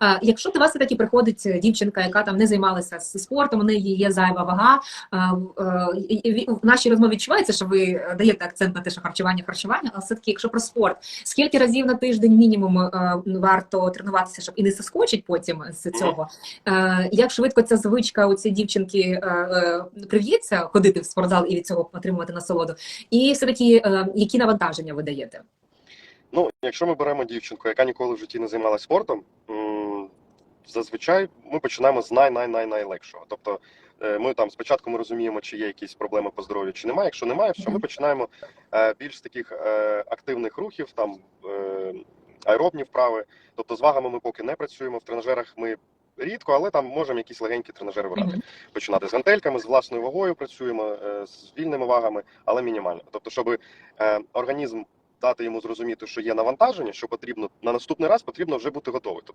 А, Якщо до вас все-таки приходить дівчинка, яка там не займалася спортом, у неї є зайва вага. а, е, В нашій розмові відчувається, що ви е, даєте акцент на те, що харчування, харчування, але все-таки, якщо про спорт, скільки разів на тиждень мінімум е, варто тренуватися, щоб і не соскочить потім з цього? Е, Як швидко ця звичка у цієї дівчинки е, е, прив'ється ходити в спортзал і від цього отримувати насолоду? І все-таки, е, які навантаження ви даєте? Ну, якщо ми беремо дівчинку, яка ніколи в житті не займалася спортом, зазвичай ми починаємо з най-най-най-найлегшого. Тобто е, ми там спочатку ми розуміємо, чи є якісь проблеми по здоров'ю, чи немає. Якщо немає, все, ми починаємо е, більш таких е, активних рухів, там аеробні вправи. Тобто з вагами ми поки не працюємо. В тренажерах ми рідко, але там можемо якісь легенькі тренажери брати. Мгм. Починати з гантельками, з власною вагою працюємо, з вільними вагами, але мінімально. Тобто, щоб організм дати йому зрозуміти, що є навантаження, що потрібно на наступний раз, потрібно вже бути готовий. Тобто